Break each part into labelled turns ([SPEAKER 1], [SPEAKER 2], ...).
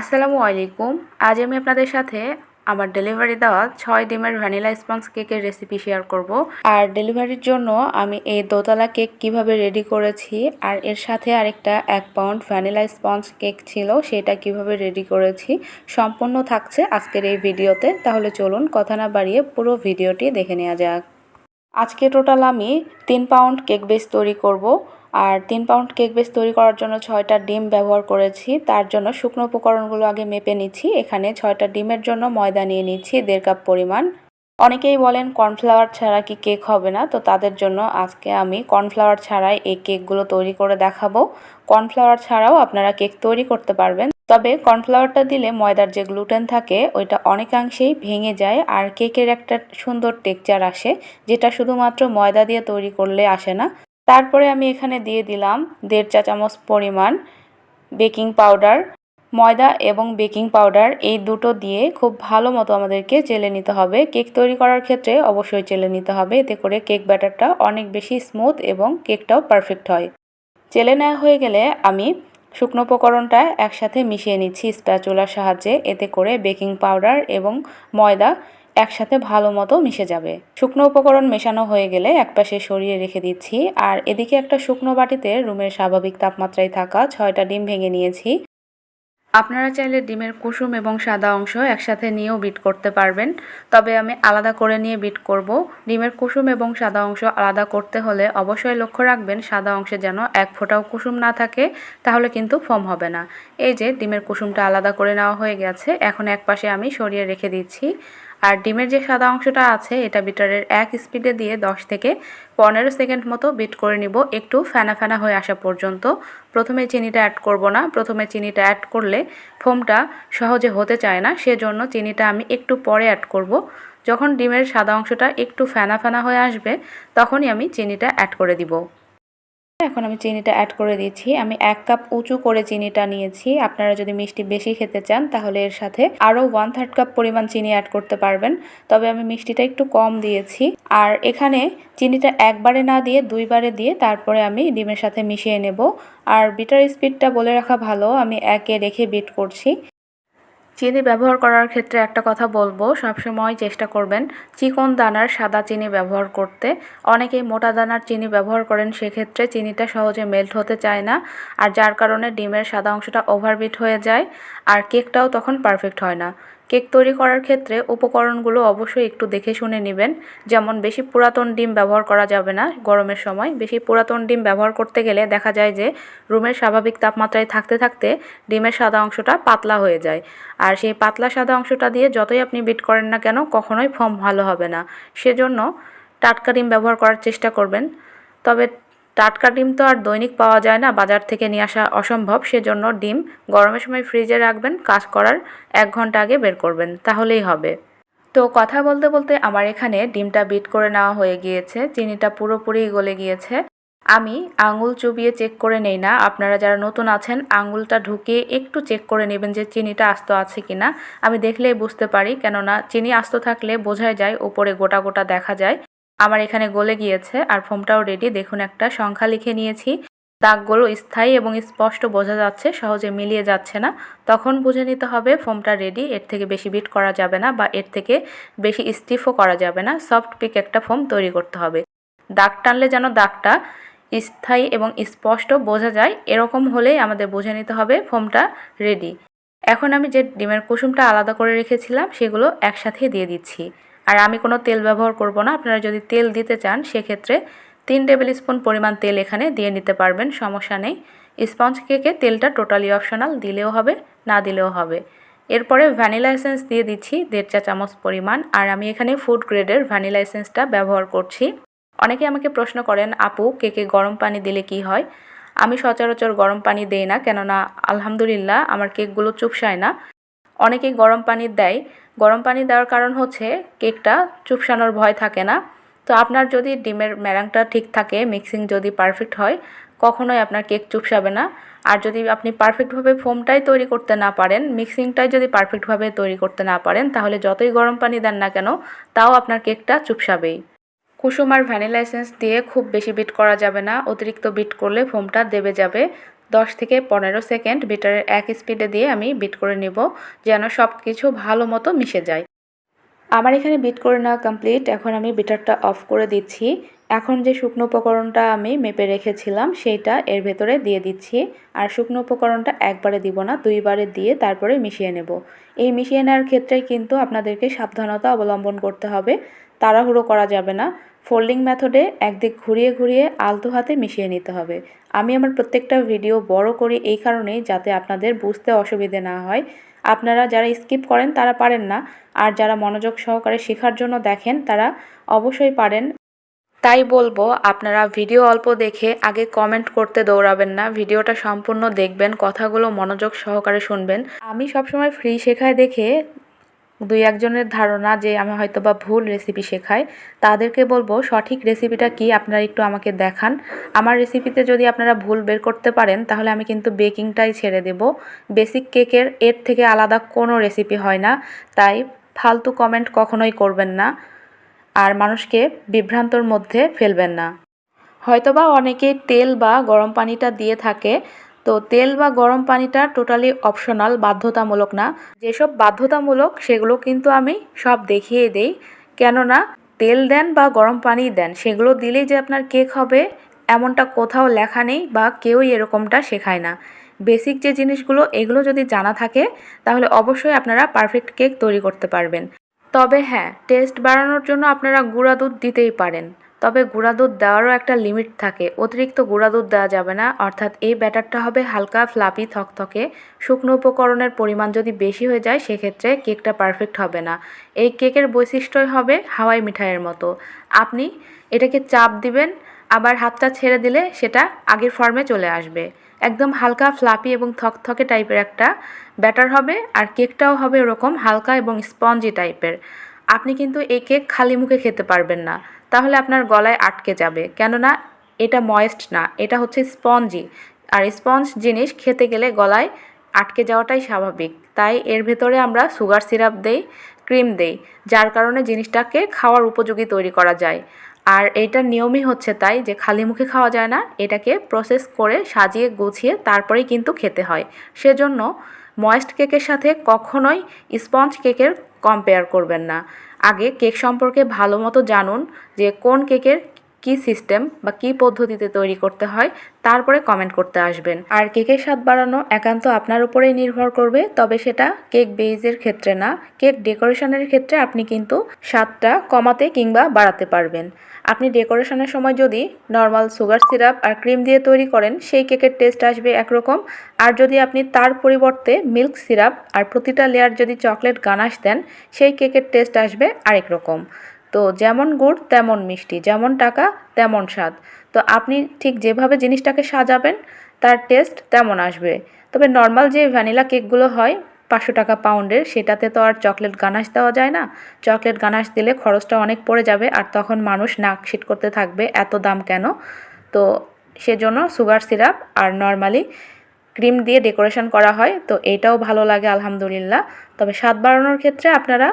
[SPEAKER 1] আসসালামু আলাইকুম। আজ আমি আপনাদের সাথে আমার ডেলিভারি দেওয়া ছয় ডিমের ভ্যানিলা স্পঞ্জ কেকের রেসিপি শেয়ার করব। আর ডেলিভারির জন্য আমি এই দোতলা কেক কীভাবে রেডি করেছি, আর এর সাথে আরেকটা এক পাউন্ড ভ্যানিলা স্পঞ্জ কেক ছিল, সেটা কীভাবে রেডি করেছি, সম্পূর্ণ থাকছে আজকের এই ভিডিওতে। তাহলে চলুন কথা না বাড়িয়ে পুরো ভিডিওটি দেখে নেওয়া যাক। আজকে টোটাল আমি তিন পাউন্ড কেক বেস তৈরি করব। আর তিন পাউন্ড কেক বেস তৈরি করার জন্য ছয়টা ডিম ব্যবহার করেছি। তার জন্য শুকনো উপকরণগুলো আগে মেপে নিচ্ছি। এখানে ছয়টা ডিমের জন্য ময়দা নিয়ে নিচ্ছি, দেড় কাপ পরিমাণ। অনেকেই বলেন কর্নফ্লাওয়ার ছাড়া কি কেক হবে না? তো তাদের জন্য আজকে আমি কর্নফ্লাওয়ার ছাড়াই এই কেকগুলো তৈরি করে দেখাবো। কর্নফ্লাওয়ার ছাড়াও আপনারা কেক তৈরি করতে পারবেন। তবে কর্নফ্লাওয়ারটা দিলে ময়দার যে গ্লুটেন থাকে, ওইটা অনেকাংশেই ভেঙে যায় আর কেকের একটা সুন্দর টেক্সচার আসে, যেটা শুধুমাত্র ময়দা দিয়ে তৈরি করলে আসে না। তারপরে আমি এখানে দিয়ে দিলাম দেড় চা চামচ পরিমাণ বেকিং পাউডার, ময়দা এবং বেকিং পাউডার। এই দুটো দিয়ে খুব ভালো মতো আমাদেরকে চেলে নিতে হবে। কেক তৈরি করার ক্ষেত্রে অবশ্যই চেলে নিতে হবে। এতে করে কেক ব্যাটারটা অনেক বেশি স্মুথ এবং কেকটাও পারফেক্ট হয়। চেলে নেওয়া হয়ে গেলে আমি শুকনো উপকরণটা একসাথে মিশিয়ে নিচ্ছি স্প্যাচুলার সাহায্যে। এতে করে বেকিং পাউডার এবং ময়দা একসাথে ভালো মতো মিশে যাবে। শুকনো উপকরণ মেশানো হয়ে গেলে একপাশে সরিয়ে রেখে দিচ্ছি। আর এদিকে একটা শুকনো বাটিতে রুমের স্বাভাবিক তাপমাত্রায় থাকা ছয়টা ডিম ভেঙে নিয়েছি। আপনারা চাইলে ডিমের কুসুম এবং সাদা অংশ একসাথে নিয়েও বিট করতে পারবেন। তবে আমি আলাদা করে নিয়ে বিট করব। ডিমের কুসুম এবং সাদা অংশ আলাদা করতে হলে অবশ্যই লক্ষ্য রাখবেন সাদা অংশে যেন এক ফোঁটাও কুসুম না থাকে, তাহলে কিন্তু ফর্ম হবে না। এই যে, ডিমের কুসুমটা আলাদা করে নেওয়া হয়ে গেছে। এখন এক পাশে আমি সরিয়ে রেখে দিচ্ছি। আর ডিমের যে সাদা অংশটা আছে, এটা বিটারের এক স্পিডে দিয়ে 10 থেকে পনেরো সেকেন্ড মতো বিট করে নিব, একটু ফেনা ফেনা হয়ে আসা পর্যন্ত। প্রথমে চিনিটা অ্যাড করব না, প্রথমে চিনিটা অ্যাড করলে ফোমটা সহজে হতে চায় না, সেজন্য চিনিটা আমি একটু পরে অ্যাড করব। যখন ডিমের সাদা অংশটা একটু ফেনা ফেনা হয়ে আসবে, তখনই আমি চিনিটা অ্যাড করে দিব। এখন আমি চিনিটা অ্যাড করে দিচ্ছি। আমি এক কাপ উঁচু করে চিনিটা নিয়েছি। আপনারা যদি মিষ্টি বেশি খেতে চান, তাহলে এর সাথে আরও ওয়ান থার্ড কাপ পরিমাণ চিনি অ্যাড করতে পারবেন। তবে আমি মিষ্টিটা একটু কম দিয়েছি। আর এখানে চিনিটা একবারে না দিয়ে, দুইবারে দিয়ে তারপরে আমি ডিমের সাথে মিশিয়ে নেব। আর বিটার স্পিডটা বলে রাখা ভালো। আমি একে রেখে বিট করছি। চিনি ব্যবহার করার ক্ষেত্রে একটা কথা বলব, সবসময় চেষ্টা করবেন চিকন দানার সাদা চিনি ব্যবহার করতে। অনেকেই মোটা দানার চিনি ব্যবহার করেন, সেক্ষেত্রে চিনিটা সহজে মেল্ট হতে চায় না আর যার কারণে ডিমের সাদা অংশটা ওভারবিট হয়ে যায় আর কেকটাও তখন পারফেক্ট হয় না। কেক তৈরি করার ক্ষেত্রে উপকরণগুলো অবশ্যই একটু দেখে শুনে নেবেন। যেমন বেশি পুরাতন ডিম ব্যবহার করা যাবে না গরমের সময়। বেশি পুরাতন ডিম ব্যবহার করতে গেলে দেখা যায় যে রুমের স্বাভাবিক তাপমাত্রায় থাকতে থাকতে ডিমের সাদা অংশটা পাতলা হয়ে যায়। আর সেই পাতলা সাদা অংশটা দিয়ে যতই আপনি বিট করেন না কেন কখনোই ফর্ম ভালো হবে না। সেজন্য টাটকা ডিম ব্যবহার করার চেষ্টা করবেন। তবে টাটকা ডিম তো আর দৈনিক পাওয়া যায় না, বাজার থেকে নিয়ে আসা অসম্ভব। সেজন্য ডিম গরমের সময় ফ্রিজে রাখবেন, কাজ করার এক ঘণ্টা আগে বের করবেন, তাহলেই হবে। তো কথা বলতে বলতে আমার এখানে ডিমটা বিট করে নেওয়া হয়ে গিয়েছে, চিনিটা পুরোপুরি গলে গিয়েছে। আমি আঙুল চুবিয়ে চেক করে নেই না, আপনারা যারা নতুন আছেন, আঙুলটা ঢুকিয়ে একটু চেক করে নেবেন যে চিনিটা আস্ত আছে কি না আমি দেখলেই বুঝতে পারি, কেননা চিনি আস্ত থাকলে বোঝাই যায় উপরে গোটা গোটা দেখা যায়। আমার এখানে গলে গিয়েছে আর ফোমটাও রেডি দেখুন একটা সংখ্যা লিখে নিয়েছি। দাগগুলো স্থায়ী এবং স্পষ্ট বোঝা যাচ্ছে, সহজে মিলিয়ে যাচ্ছে না। তখন বুঝে নিতে হবে ফোমটা রেডি এর থেকে বেশি বিট করা যাবে না বা এর থেকে বেশি স্টিফও করা যাবে না। সফট পিক একটা ফোম তৈরি করতে হবে। দাগ টানলে যেন দাগটা স্থায়ী এবং স্পষ্ট বোঝা যায়, এরকম হলেই আমাদের বুঝে নিতে হবে ফোমটা রেডি এখন আমি যে ডিমের কুসুমটা আলাদা করে রেখেছিলাম, সেগুলো একসাথে দিয়ে দিচ্ছি। আর আমি কোনো তেল ব্যবহার করব না। আপনারা যদি তেল দিতে চান, সেক্ষেত্রে তিন টেবিল স্পুন পরিমাণ তেল এখানে দিয়ে নিতে পারবেন, সমস্যা নেই। স্পঞ্জ কেকে তেলটা টোটালি অপশনাল, দিলেও হবে, না দিলেও হবে। এরপরে ভ্যানিলা এসেন্স দিয়ে দিচ্ছি দেড় চা চামচ পরিমাণ। আর আমি এখানে ফুড গ্রেডের ভ্যানিলা এসেন্সটা ব্যবহার করছি। অনেকে আমাকে প্রশ্ন করেন, আপু, কেকে গরম পানি দিলে কি হয়? আমি সচরাচর গরম পানি দেই না, কেননা আলহামদুলিল্লাহ আমার কেকগুলো চুপসায় না। অনেকেই গরম পানি দেয়। গরম পানি দেওয়ার কারণ হচ্ছে কেকটা চুপসানোর ভয় থাকে না। তো আপনার যদি ডিমের ম্যারাংটা ঠিক থাকে, মিক্সিং যদি পারফেক্ট হয়, কখনোই আপনার কেক চুপসাবে না। আর যদি আপনি পারফেক্টভাবে ফোমটাই তৈরি করতে না পারেন, মিক্সিংটাই যদি পারফেক্টভাবে তৈরি করতে না পারেন, তাহলে যতই গরম পানি দেন না কেন, তাও আপনার কেকটা চুপসাবেই। কুসুম আর ভ্যানিলা এসেন্স দিয়ে খুব বেশি বিট করা যাবে না। অতিরিক্ত বিট করলে ফোমটা দেবে যাবে। দশ থেকে পনেরো সেকেন্ড বিটারের এক স্পিডে দিয়ে আমি বিট করে নেব, যেন সব কিছু ভালো মতো মিশে যায়। আমার এখানে বিট করে নেওয়া কমপ্লিট এখন আমি বিটারটা অফ করে দিচ্ছি। এখন যে শুকনো উপকরণটা আমি মেপে রেখেছিলাম, সেইটা এর ভেতরে দিয়ে দিচ্ছি। আর শুকনো উপকরণটা একবারে দিব না, দুইবারে দিয়ে তারপরে মিশিয়ে নেব। এই মিশিয়ে নেওয়ার ক্ষেত্রে কিন্তু আপনাদেরকে সাবধানতা অবলম্বন করতে হবে। তাড়াহুড়ো করা যাবে না। ফোল্ডিং মেথডে একদিক ঘুরিয়ে ঘুরিয়ে আলতো হাতে মিশিয়ে নিতে হবে। আমি আমার প্রত্যেকটা ভিডিও বড় করি এই কারণেই যাতে আপনাদের বুঝতে অসুবিধে না হয়। আপনারা যারা স্কিপ করেন, তারা পারেন না। আর যারা মনোযোগ সহকারে শেখার জন্য দেখেন, তারা অবশ্যই পারেন। তাই বলব, আপনারা ভিডিও অল্প দেখে আগে কমেন্ট করতে দৌড়াবেন না। ভিডিওটা সম্পূর্ণ দেখবেন, কথাগুলো মনোযোগ সহকারে শুনবেন। আমি সবসময় ফ্রি শেখায় দেখে দুই একজনের ধারণা যে আমি হয়তো বা ভুল রেসিপি শেখাই, তাদেরকে বলব সঠিক রেসিপিটা কি আপনারা একটু আমাকে দেখান। আমার রেসিপিতে যদি আপনারা ভুল বের করতে পারেন, তাহলে আমি কিন্তু বেকিংটাই ছেড়ে দেব। বেসিক কেকের এর থেকে আলাদা কোনো রেসিপি হয় না, তাই ফালতু কমেন্ট কখনোই করবেন না। আর মানুষকে বিভ্রান্তর মধ্যে ফেলবেন না। হয়তোবা অনেকেই তেল বা গরম পানিটা দিয়ে থাকে তো তেল বা গরম পানিটা টোটালি অপশনাল বাধ্যতামূলক না। যেসব বাধ্যতামূলক, সেগুলো কিন্তু আমি সব দেখিয়ে দেই। কেননা, তেল দেন বা গরম পানি দেন, সেগুলো দিলেই যে আপনার কেক হবে, এমনটা কোথাও লেখা নেই বা কেউই এরকমটা শেখায় না। বেসিক যে জিনিসগুলো, এগুলো যদি জানা থাকে, তাহলে অবশ্যই আপনারা পারফেক্ট কেক তৈরি করতে পারবেন। তবে হ্যাঁ টেস্ট বাড়ানোর জন্য আপনারা গুঁড়া দুধ দিতেই পারেন। তবে গুঁড়া দুধ দেওয়ারও একটা লিমিট থাকে। অতিরিক্ত গুঁড়া দুধ দেওয়া যাবে না, অর্থাৎ এই ব্যাটারটা হবে হালকা, ফ্লাপি, থকথকে। শুকনো উপকরণের পরিমাণ যদি বেশি হয়ে যায়, সেক্ষেত্রে কেকটা পারফেক্ট হবে না। এই কেকের বৈশিষ্ট্যই হবে হাওয়াই মিঠাইয়ের মতো। আপনি এটাকে চাপ দিবেন, আবার হাতটা ছেড়ে দিলে সেটা আগের ফর্মে চলে আসবে। একদম হালকা, ফ্লাপি এবং থকথকে টাইপের একটা ব্যাটার হবে, আর কেকটাও হবে ওরকম হালকা এবং স্পঞ্জি টাইপের। আপনি কিন্তু এই কেক খালি মুখে খেতে পারবেন না। তাহলে আপনার গলায় আটকে যাবে। কেননা এটা ময়েস্ট না, এটা হচ্ছে স্পঞ্জি। আর স্পঞ্জ জিনিস খেতে গেলে গলায় আটকে যাওয়াটাই স্বাভাবিক। তাই এর ভেতরে আমরা সুগার সিরাপ দেই, ক্রিম দেই, যার কারণে জিনিসটাকে খাওয়ার উপযোগী তৈরি করা যায়। আর এইটার নিয়মই হচ্ছে তাই যে খালি মুখে খাওয়া যায় না, এটাকে প্রসেস করে সাজিয়ে গুছিয়ে তারপরেই কিন্তু খেতে হয়। সেজন্য ময়েস্ট কেকের সাথে কখনোই স্পঞ্জ কেকের কম্পেয়ার করবেন না। আগে কেক সম্পর্কে ভালো মতো জানুন যে কোন কেকের কি সিস্টেম বা কি পদ্ধতিতে তৈরি করতে হয় তারপরে কমেন্ট করতে আসবেন। আর কেকের স্বাদ বাড়ানো একান্ত আপনার উপরেই নির্ভর করবে, তবে সেটা কেক বেইজের ক্ষেত্রে না, কেক ডেকোরেশনের ক্ষেত্রে আপনি কিন্তু স্বাদটা কমাতে কিংবা বাড়াতে পারবেন। আপনি ডেকোরেশনের সময় যদি নর্মাল সুগার সিরাপ আর ক্রিম দিয়ে তৈরি করেন, সেই কেকের টেস্ট আসবে একরকম। আর যদি আপনি তার পরিবর্তে মিল্ক সিরাপ আর প্রতিটা লেয়ার যদি চকলেট গানাশ দেন, সেই কেকের টেস্ট আসবে আরেক রকম। তো যেমন গুড়, তেমন মিষ্টি। যেমন টাকা, তেমন স্বাদ। তো আপনি ঠিক যেভাবে জিনিসটাকে সাজাবেন, তার টেস্ট তেমন আসবে। তবে নর্মাল যে ভ্যানিলা কেকগুলো হয়, পাঁচশো টাকা পাউন্ডের সেটাতে তো আর চকলেট গানাশ দেওয়া যায় না। চকলেট গানাশ দিলে খরচটা অনেক পড়ে যাবে, আর তখন মানুষ নাক শিট করতে থাকবে এত দাম কেন? তো সেজন্য সুগার সিরাপ আর নর্মালি ক্রিম দিয়ে ডেকোরেশন করা হয়, তো এটাও ভালো লাগে আলহামদুলিল্লাহ। তবে স্বাদ বাড়ানোর ক্ষেত্রে আপনারা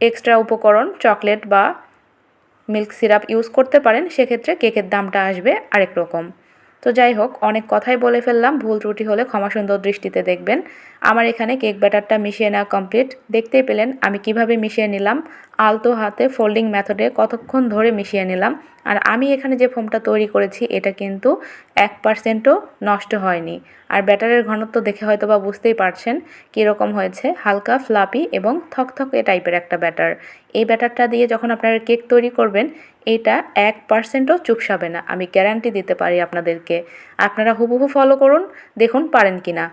[SPEAKER 1] এক্সট্রা উপকরণ, চকলেট বা মিল্ক সিরাপ ইউজ করতে পারেন, সেক্ষেত্রে কেকের দামটা আসবে আরেক রকম। তো যাই হোক, অনেক কথাই বলে ফেললাম, ভুল ত্রুটি হলে ক্ষমা সুন্দর দৃষ্টিতে দেখবেন। আমার এখানে কেক ব্যাটারটা মিশিয়ে নেওয়া কমপ্লিট দেখতেই পেলেন আমি কীভাবে মিশিয়ে নিলাম। আলতো হাতে ফোল্ডিং মেথডে কতক্ষণ ধরে মিশিয়ে নিলাম। আর আমি এখানে যে ফোমটা তৈরি করেছি, এটা কিন্তু এক পার্সেন্টও নষ্ট হয়নি। আর ব্যাটারের ঘনত্ব দেখে হয়তো বা বুঝতেই পারছেন কীরকম হয়েছে। হালকা ফ্লাপি এবং থকথকে টাইপের একটা ব্যাটার। এই ব্যাটারটা দিয়ে যখন আপনারা কেক তৈরি করবেন, এটা এক পার্সেন্টও চুপসাবে না। আমি গ্যারান্টি দিতে পারি আপনাদেরকে। আপনারা হুবহু ফলো করুন, দেখুন পারেন কি না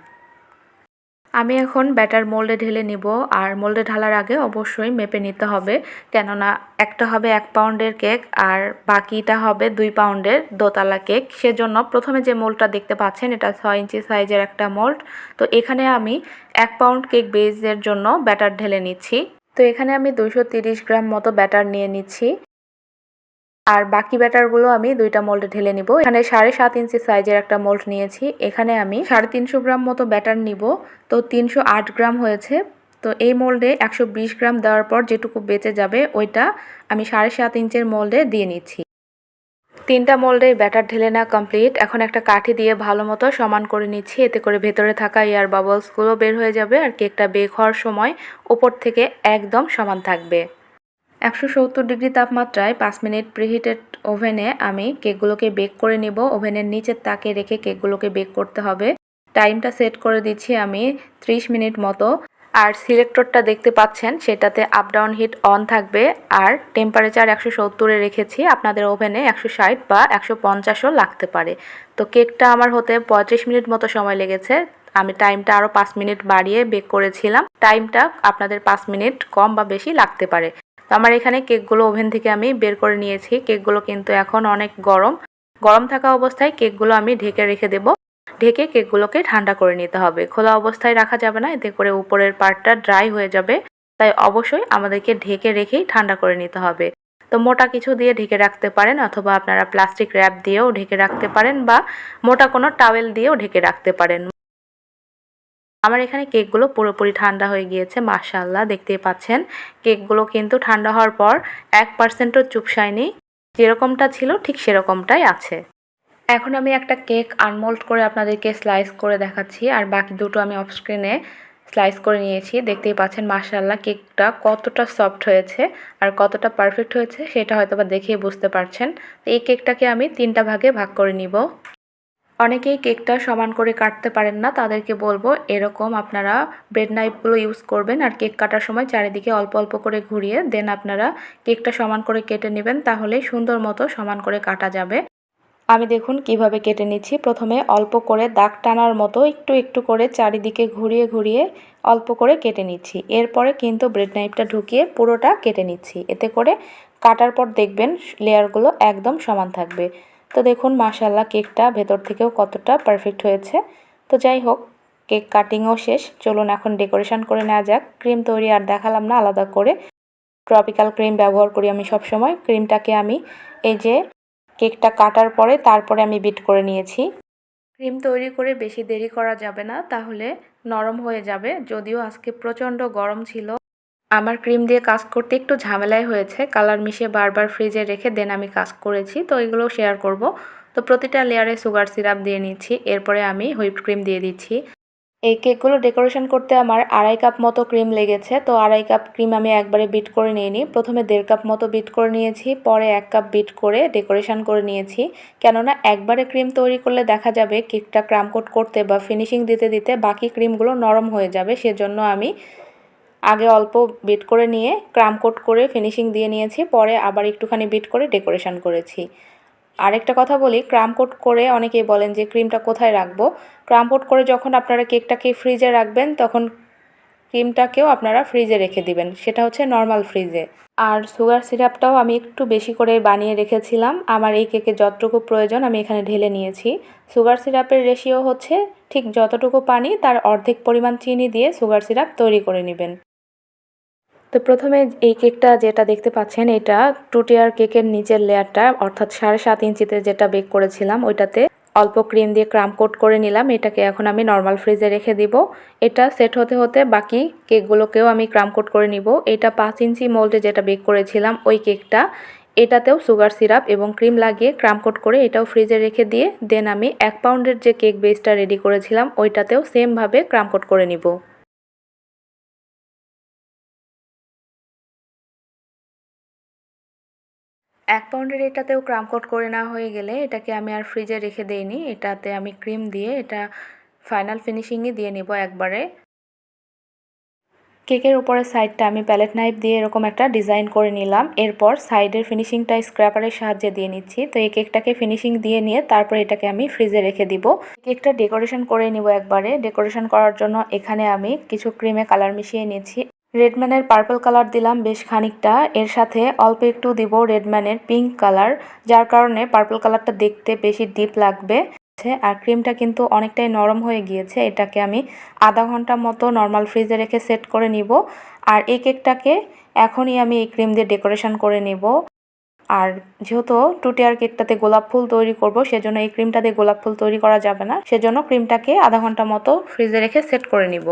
[SPEAKER 1] আমি এখন ব্যাটার মোল্ডে ঢেলে নিব, আর মোল্ডে ঢালার আগে অবশ্যই মেপে নিতে হবে, কেননা একটা হবে এক পাউন্ডের কেক, আর বাকিটা হবে দুই পাউন্ডের দোতলা কেক। সেজন্য প্রথমে যে মোল্ডটা দেখতে পাচ্ছেন, এটা ছয় ইঞ্চি সাইজের একটা মোল্ড। তো এখানে আমি এক পাউন্ড কেক বেজের জন্য ব্যাটার ঢেলে নিচ্ছি। তো এখানে আমি দুশো গ্রাম মতো ব্যাটার নিয়ে নিচ্ছি। আর বাকি ব্যাটারগুলো আমি দুইটা মোল্ডে ঢেলে নিব। এখানে সাড়ে সাত ইঞ্চি সাইজের একটা মোল্ড নিয়েছি। এখানে আমি সাড়ে তিনশো গ্রাম মতো ব্যাটার নিব। তো তিনশো আট গ্রাম হয়েছে। তো এই মোল্ডে একশো বিশ গ্রাম দেওয়ার পর যেটুকু বেঁচে যাবে, ওইটা আমি সাড়ে সাত ইঞ্চের মোল্ডে দিয়ে নিচ্ছি। তিনটা মোল্ডে ব্যাটার ঢেলে না কমপ্লিট এখন একটা কাঠি দিয়ে ভালো মতো সমান করে নিচ্ছি। এতে করে ভেতরে থাকা এয়ার বাবলসগুলো বের হয়ে যাবে আর কেকটা বেক হওয়ার সময় ওপর থেকে একদম সমান থাকবে। একশো সত্তর ডিগ্রি তাপমাত্রায় পাঁচ মিনিট প্রিহিটেড ওভেনে আমি কেকগুলোকে বেক করে নিব। ওভেনের নিচের তাকে রেখে কেকগুলোকে বেক করতে হবে। টাইমটা সেট করে দিচ্ছি আমি 30 মিনিট মতো। আর সিলেক্টরটা দেখতে পাচ্ছেন, সেটাতে আপ ডাউন হিট অন থাকবে। আর টেম্পারেচার একশো সত্তরে রেখেছি। আপনাদের ওভেনে একশো ষাট বা একশো পঞ্চাশও লাগতে পারে। তো কেকটা আমার হতে পঁয়ত্রিশ মিনিট মতো সময় লেগেছে। আমি টাইমটা আরও পাঁচ মিনিট বাড়িয়ে বেক করেছিলাম। টাইমটা আপনাদের পাঁচ মিনিট কম বা বেশি লাগতে পারে। আমার এখানে কেকগুলো ওভেন থেকে আমি বের করে নিয়েছি। কেকগুলো কিন্তু এখন অনেক গরম। গরম থাকা অবস্থায় কেকগুলো আমি ঢেকে রেখে দেবো। ঢেকে কেকগুলোকে ঠান্ডা করে নিতে হবে। খোলা অবস্থায় রাখা যাবে না, এতে করে উপরের পার্টটা ড্রাই হয়ে যাবে। তাই অবশ্যই আমাদেরকে ঢেকে রেখেই ঠান্ডা করে নিতে হবে। তো মোটা কিছু দিয়ে ঢেকে রাখতে পারেন অথবা আপনারা প্লাস্টিক র্যাপ দিয়েও ঢেকে রাখতে পারেন বা মোটা কোনো টাওয়েল দিয়েও ঢেকে রাখতে পারেন। আমার এখানে কেকগুলো পুরোপুরি ঠান্ডা হয়ে গিয়েছে মাশাল্লাহ দেখতেই পাচ্ছেন। কেকগুলো কিন্তু ঠান্ডা হওয়ার পর এক পার্সেন্টও চুপসায়নি যেরকমটা ছিল, ঠিক সেরকমটাই আছে। এখন আমি একটা কেক আনমোল্ড করে আপনাদেরকে স্লাইস করে দেখাচ্ছি, আর বাকি দুটো আমি অফ স্ক্রিনে স্লাইস করে নিয়েছি। দেখতেই পাচ্ছেন মার্শাল্লাহ কেকটা কতটা সফট হয়েছে আর কতটা পারফেক্ট হয়েছে, সেটা হয়তো বা দেখেই বুঝতে পারছেন। এই কেকটাকে আমি তিনটা ভাগে ভাগ করে নিব। অনেকেই কেকটা সমান করে কাটতে পারেন না, তাদেরকে বলব এরকম আপনারা ব্রেড নাইফগুলো ইউজ করবেন আর কেক কাটার সময় চারিদিকে অল্প অল্প করে ঘুরিয়ে দেন আপনারা কেকটা সমান করে কেটে নেবেন তাহলে সুন্দর মতো সমান করে কাটা যাবে। আমি দেখুন কীভাবে কেটে নিচ্ছি। প্রথমে অল্প করে দাগ টানার মতো একটু একটু করে চারিদিকে ঘুরিয়ে ঘুরিয়ে অল্প করে কেটে নিচ্ছি। এরপরে কিন্তু ব্রেড নাইফটা ঢুকিয়ে পুরোটা কেটে নিচ্ছি। এতে করে কাটার পর দেখবেন লেয়ারগুলো একদম সমান থাকবে। তো দেখুন মাশাল্লাহ কেকটা ভেতর থেকেও কতটা পারফেক্ট হয়েছে। তো যাই হোক, কেক কাটিংও শেষ। চলুন এখন ডেকোরেশন করে নেওয়া যাক। ক্রিম তৈরি আর দেখালাম না, আলাদা করে। ট্রপিক্যাল ক্রিম ব্যবহার করি আমি সব সময় ক্রিমটাকে আমি এই যে কেকটা কাটার পরে তারপরে আমি বিট করে নিয়েছি। ক্রিম তৈরি করে বেশি দেরি করা যাবে না, তাহলে নরম হয়ে যাবে। যদিও আজকে প্রচণ্ড গরম ছিল। আমার ক্রিম দিয়ে কাজ করতে একটু ঝামেলাই হয়েছে। কালার মিশিয়ে বারবার ফ্রিজে রেখে দেন আমি কাজ করেছি, তো এগুলো শেয়ার করব। তো প্রতিটা লেয়ারে সুগার সিরাপ দিয়ে নিচ্ছি, এরপরে আমি হুইপ ক্রিম দিয়ে দিচ্ছি। এই কেকগুলো ডেকোরেশন করতে আমার আড়াই কাপ মতো ক্রিম লেগেছে, তো আড়াই কাপ ক্রিম আমি একবারে বিট করে নিয়ে নিই প্রথমে দেড় কাপ মতো বিট করে নিয়েছি, পরে এক কাপ বিট করে ডেকোরেশন করে নিয়েছি। কেননা একবারে ক্রিম তৈরি করলে দেখা যাবে কেকটা ক্রামকোট করতে বা ফিনিশিং দিতে দিতে বাকি ক্রিমগুলো নরম হয়ে যাবে, সেজন্য আমি আগে অল্প বিট করে নিয়ে ক্রাম কোট করে ফিনিশিং দিয়ে নিয়েছি, পরে আবার একটুখানি বিট করে ডেকোরেশন করেছি। আরেকটা কথা বলি, ক্রাম কোট করে অনেকেই বলেন যে ক্রিমটা কোথায় রাখব? ক্রাম কোট করে যখন আপনারা কেকটাকে ফ্রিজে রাখবেন, তখন ক্রিমটাকেও আপনারা ফ্রিজে রেখে দিবেন, সেটা হচ্ছে নর্মাল ফ্রিজে। আর সুগার সিরাপটাও আমি একটু বেশি করে বানিয়ে রেখেছিলাম, আমার এই কেকে যতটুকু প্রয়োজন আমি এখানে ঢেলে নিয়েছি। সুগার সিরাপের রেশিও হচ্ছে ঠিক যতটুকু পানি, তার অর্ধেক পরিমাণ চিনি দিয়ে সুগার সিরাপ তৈরি করে নেবেন। তো প্রথমে এই কেকটা যেটা দেখতে পাচ্ছেন, এটা টু টিয়ার কেকের নিচের লেয়ারটা, অর্থাৎ সাড়ে সাত ইঞ্চিতে যেটা বেক করেছিলাম, ওইটাতে অল্প ক্রিম দিয়ে ক্রাম কোট করে নিলাম। এটাকে এখন আমি নর্মাল ফ্রিজে রেখে দিব। এটা সেট হতে হতে বাকি কেকগুলোকেও আমি ক্রাম কোট করে নিব। এটা পাঁচ ইঞ্চি মোল্ডে যেটা বেক করেছিলাম, ওই কেকটা, এটাতেও সুগার সিরাপ এবং ক্রিম লাগিয়ে ক্রাম কোট করে এটাও ফ্রিজে রেখে দিয়ে, দেন আমি এক পাউন্ডের যে কেক বেসটা রেডি করেছিলাম, ওইটাতেও সেমভাবে ক্রাম কোট করে নিব। এক পাউন্ডের এটাতেও ক্রাম কোট করে না হয়ে গেলে এটাকে আমি আর ফ্রিজে রেখে দেইনি। এটাতে আমি ক্রিম দিয়ে এটা ফাইনাল ফিনিশিংই দিয়ে নিব একবারে। কেকের উপরের সাইডটা আমি প্যালেট নাইফ দিয়ে এরকম একটা ডিজাইন করে নিলাম। এরপর সাইডের ফিনিশিংটা স্ক্র্যাপারের সাহায্যে দিয়ে নিচ্ছি। তো এই কেকটাকে ফিনিশিং দিয়ে নিয়ে তারপর এটাকে আমি ফ্রিজে রেখে দিব। কেকটা ডেকোরেশন করে নিব একবারে। ডেকোরেশন করার জন্য এখানে আমি কিছু ক্রিমে কালার মিশিয়ে নিয়েছি রেডম্যানের পার্পল কালার দিলাম বেশ খানিকটা। এর সাথে অল্প একটু দিব রেডম্যানের পিঙ্ক কালার, যার কারণে পার্পল কালারটা দেখতে বেশি ডিপ লাগবে। আর ক্রিমটা কিন্তু অনেকটাই নরম হয়ে গিয়েছে, এটাকে আমি আধা ঘণ্টা মতো নর্মাল ফ্রিজে রেখে সেট করে নিব। আর এই কেকটাকে এখনই আমি এই ক্রিম দিয়ে ডেকোরেশন করে নিব। আর যেহেতু টুটিয়ার কেকটাতে গোলাপ ফুল তৈরি করব, সেজন্য এই ক্রিমটা দিয়ে গোলাপ ফুল তৈরি করা যাবে না। সেজন্য ক্রিমটাকে আধা ঘণ্টা মতো ফ্রিজে রেখে সেট করে নিব।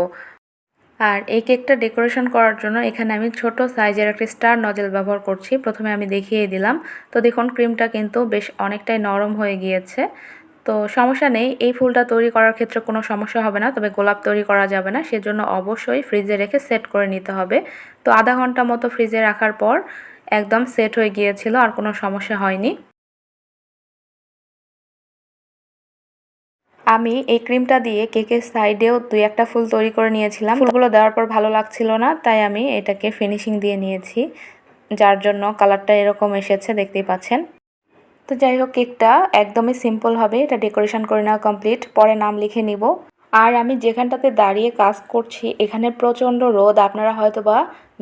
[SPEAKER 1] আর এই কেকটা ডেকোরেশন করার জন্য এখানে আমি ছোট সাইজের একটা স্টার নজেল ব্যবহার করছি। প্রথমে আমি দেখিয়ে দিলাম। তো দেখুন, ক্রিমটা কিন্তু বেশ অনেকটাই নরম হয়ে গিয়েছে। তো সমস্যা নেই, এই ফুলটা তৈরি করার ক্ষেত্রে কোনো সমস্যা হবে না, তবে গোলাপ তৈরি করা যাবে না। সেজন্য অবশ্যই ফ্রিজে রেখে সেট করে নিতে হবে। তো আধা ঘণ্টা মতো ফ্রিজে রাখার পর একদম সেট হয়ে গিয়েছিল, আর কোনো সমস্যা হয়নি। আমি এই ক্রিমটা দিয়ে কেকের সাইডেও দুই একটা ফুল তৈরি করে নিয়েছিলাম। ফুলগুলো দেওয়ার পর ভালো লাগছিল না, তাই আমি এটাকে ফিনিশিং দিয়ে নিয়েছি, যার জন্য কালারটা এরকম এসেছে, দেখতেই পাচ্ছেন। তো যাই হোক, কেকটা একদমই সিম্পল হবে, এটা ডেকোরেশন করে নেওয়া কমপ্লিট পরে নাম লিখে নিব। আর আমি যেখানটাতে দাঁড়িয়ে কাজ করছি, এখানে প্রচণ্ড রোদ। আপনারা হয়তো বা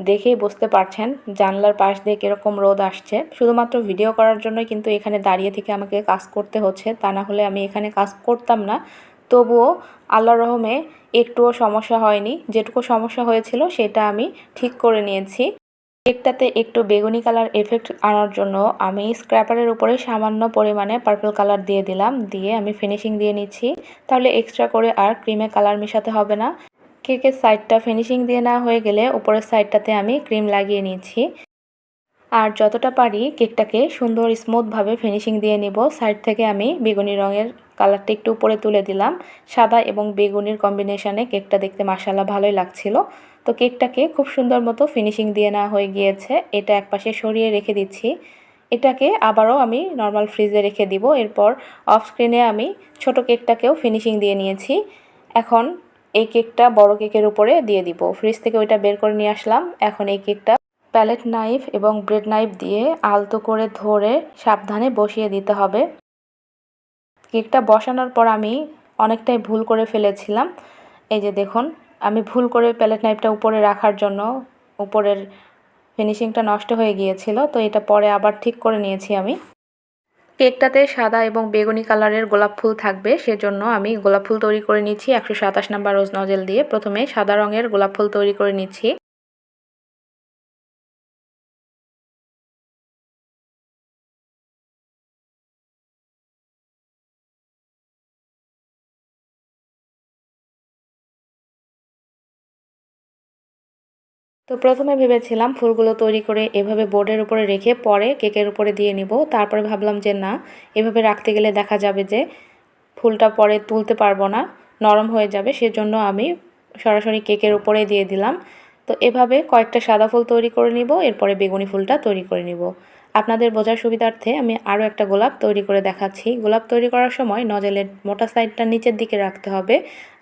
[SPEAKER 1] দেখেই বুঝতে পারছেন জানলার পাশ দিয়ে কীরকম রোদ আসছে। শুধুমাত্র ভিডিও করার জন্যই কিন্তু এখানে দাঁড়িয়ে থেকে আমাকে কাজ করতে হচ্ছে। তা না হলে আমি এখানে কাজ করতাম না। তবুও আল্লাহ রহমে একটুও সমস্যা হয়নি। যেটুকু সমস্যা হয়েছিল সেটা আমি ঠিক করে নিয়েছি। কেকটাতে একটু বেগুনি কালার এফেক্ট আনার জন্য আমি স্ক্র্যাপারের উপরে সামান্য পরিমাণে পার্পল কালার দিয়ে দিলাম, দিয়ে আমি ফিনিশিং দিয়ে নিচ্ছি। তাহলে এক্সট্রা করে আর ক্রিমে কালার মেশাতে হবে না। কেকের সাইডটা ফিনিশিং দিয়ে না হয়ে গেলে উপরের সাইডটাতে আমি ক্রিম লাগিয়ে নিচ্ছি। আর যতটা পারি কেকটাকে সুন্দর স্মুথভাবে ফিনিশিং দিয়ে নিব। সাইড থেকে আমি বেগুনি রঙের কালারটা একটু উপরে তুলে দিলাম। সাদা এবং বেগুনির কম্বিনেশনে কেকটা দেখতে মাসাল্লাহ ভালোই লাগছিল। তো কেকটাকে খুব সুন্দর মতো ফিনিশিং দিয়ে নেওয়া হয়ে গিয়েছে। এটা একপাশে সরিয়ে রেখে দিচ্ছি। এটাকে আবারও আমি নর্মাল ফ্রিজে রেখে দিব। এরপর অফ স্ক্রিনে আমি ছোট কেকটাকেও ফিনিশিং দিয়ে নিয়েছি। এখন এই কেকটা বড় কেকের উপরে দিয়ে দিব। ফ্রিজ থেকে ওইটা বের করে নিয়ে আসলাম। এখন এই কেকটা প্যালেট নাইফ এবং ব্রেড নাইফ দিয়ে আলতো করে ধরে সাবধানে বসিয়ে দিতে হবে। কেকটা বসানোর পর আমি অনেকটাই ভুল করে ফেলেছিলাম। এই যে দেখুন, আমি ভুল করে প্যালেট নাইফটা উপরে রাখার জন্য উপরের ফিনিশিংটা নষ্ট হয়ে গিয়েছিল, তো এটা পরে আবার ঠিক করে নিয়েছি আমি। কেকটাতে সাদা এবং বেগুনি কালারের গোলাপ ফুল থাকবে, সেজন্য আমি গোলাপ ফুল তৈরি করে নিচ্ছি। একশো সাতাশ নাম্বার রোজ নজেল দিয়ে প্রথমে সাদা রঙের গোলাপ ফুল তৈরি করে নিচ্ছি। তো প্রথমে ভেবেছিলাম ফুলগুলো তৈরি করে এভাবে বোর্ডের উপরে রেখে পরে কেকের উপরে দিয়ে নিব। তারপরে ভাবলাম যে না, এভাবে রাখতে গেলে দেখা যাবে যে ফুলটা পরে তুলতে পারব না, নরম হয়ে যাবে, সেজন্য আমি সরাসরি কেকের উপরে দিয়ে দিলাম। তো এভাবে কয়েকটা সাদা ফুল তৈরি করে নিব, এরপরে বেগুনি ফুলটা তৈরি করে নিব। আপনাদের বোঝার সুবিধার্থে আমি আরও একটা গোলাপ তৈরি করে দেখাচ্ছি। গোলাপ তৈরি করার সময় নজেলের মোটা সাইডটা নিচের দিকে রাখতে হবে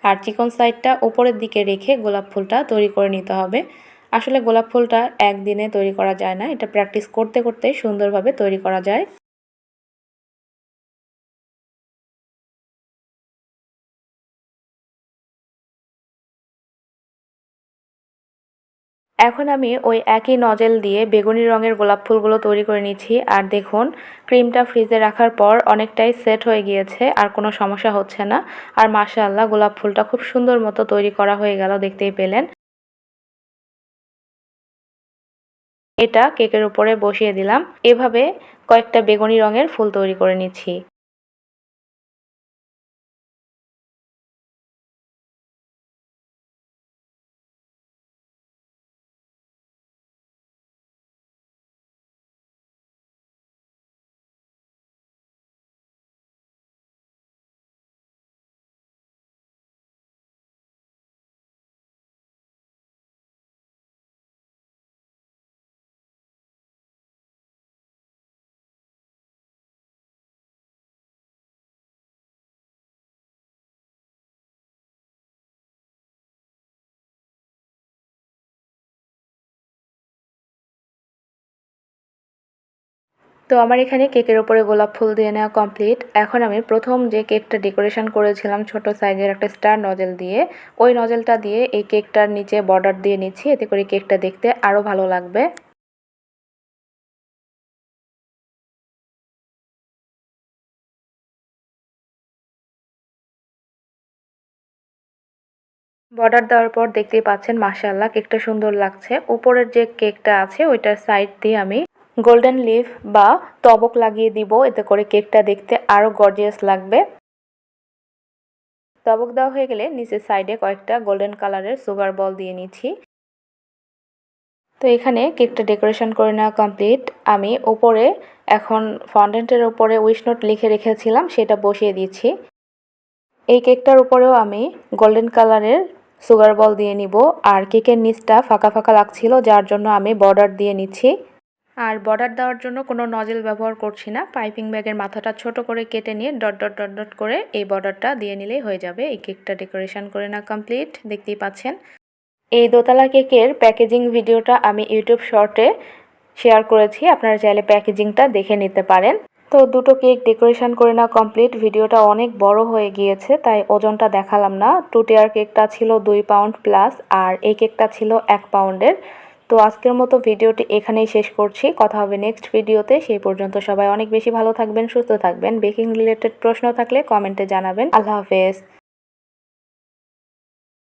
[SPEAKER 1] আর চিকন সাইডটা ওপরের দিকে রেখে গোলাপ ফুলটা তৈরি করে নিতে হবে। আসলে গোলাপ ফুলটা একদিনে তৈরি করা যায় না। এটা প্র্যাকটিস করতে করতে সুন্দরভাবে তৈরি করা যায়। এখন আমি ওই একই নজেল দিয়ে বেগুনি রঙের গোলাপ ফুলগুলো তৈরি করে নিচ্ছি। আর দেখুন, ক্রিমটা ফ্রিজে রাখার পর অনেকটাই সেট হয়ে গিয়েছে, আর কোনো সমস্যা হচ্ছে না। আর মাশাআল্লাহ, গোলাপ ফুলটা খুব সুন্দর মতো তৈরি করা হয়ে গেল, দেখতেই পেলেন। এটা কেকের উপরে বসিয়ে দিলাম। এভাবে কয়েকটা বেগুনি রঙের ফুল তৈরি করে নিচ্ছি। তো আমার এখানে কেকের ওপরে গোলাপ ফুল দিয়ে নেওয়া কমপ্লিট এখন আমি প্রথম যে কেকটা ডেকোরেশন করেছিলাম ছোট সাইজের একটা স্টার নজেল দিয়ে, ওই নজেলটা দিয়ে এই কেকটার নিচে বর্ডার দিয়ে নিচ্ছি, এতে করে কেকটা দেখতে আরও ভালো লাগবে। বর্ডার দেওয়ার পর দেখতেই পাচ্ছেন মাসাল্লাহ কেকটা সুন্দর লাগছে। উপরের যে কেকটা আছে, ওইটার সাইড দিয়ে আমি গোল্ডেন লিফ বা তবক লাগিয়ে দিব। এতে করে কেকটা দেখতে আরও গর্জিয়াস লাগবে। তবক দেওয়া হয়ে গেলে নিচের সাইডে কয়েকটা গোল্ডেন কালারের সুগার বল দিয়ে নিচ্ছি। তো এখানে কেকটা ডেকোরেশন করে নেওয়া কমপ্লিট আমি ওপরে এখন ফন্ডেন্টের ওপরে উইশ নোট লিখে রেখেছিলাম, সেটা বসিয়ে দিচ্ছি। এই কেকটার উপরেও আমি গোল্ডেন কালারের সুগার বল দিয়ে নিব। আর কেকের নিচটা ফাঁকা ফাঁকা লাগছিল, যার জন্য আমি বর্ডার দিয়ে নিচ্ছি। আর বর্ডার দেওয়ার জন্য কোনো নজেল ব্যবহার করছি না। পাইপিং ব্যাগের মাথাটা ছোট করে কেটে নিয়ে ডট ডট ডট ডট করে এই বর্ডারটা দিয়ে নিলেই হয়ে যাবে। এই কেকটা ডেকোরেশন করে না কমপ্লিট দেখতেই পাচ্ছেন? এই দোতলা কেকের প্যাকেজিং ভিডিওটা আমি ইউটিউব শর্টে শেয়ার করেছি। আপনারা চাইলে প্যাকেজিংটা দেখে নিতে পারেন। তো দুটো কেক ডেকোরেশন করে না কমপ্লিট ভিডিওটা অনেক বড় হয়ে গিয়েছে, তাই ওজনটা দেখালাম না। টু টিয়ার কেকটা ছিল দুই পাউন্ড প্লাস আর এই কেকটা ছিল এক পাউন্ডের তো আজকের মতো ভিডিওটি এখানেই শেষ করছি। কথা হবে নেক্সট ভিডিওতে। সেই পর্যন্ত সবাই অনেক বেশি ভালো থাকবেন, সুস্থ থাকবেন। বেকিং রিলেটেড প্রশ্ন থাকলে কমেন্টে জানাবেন। আল্লাহ হাফেজ।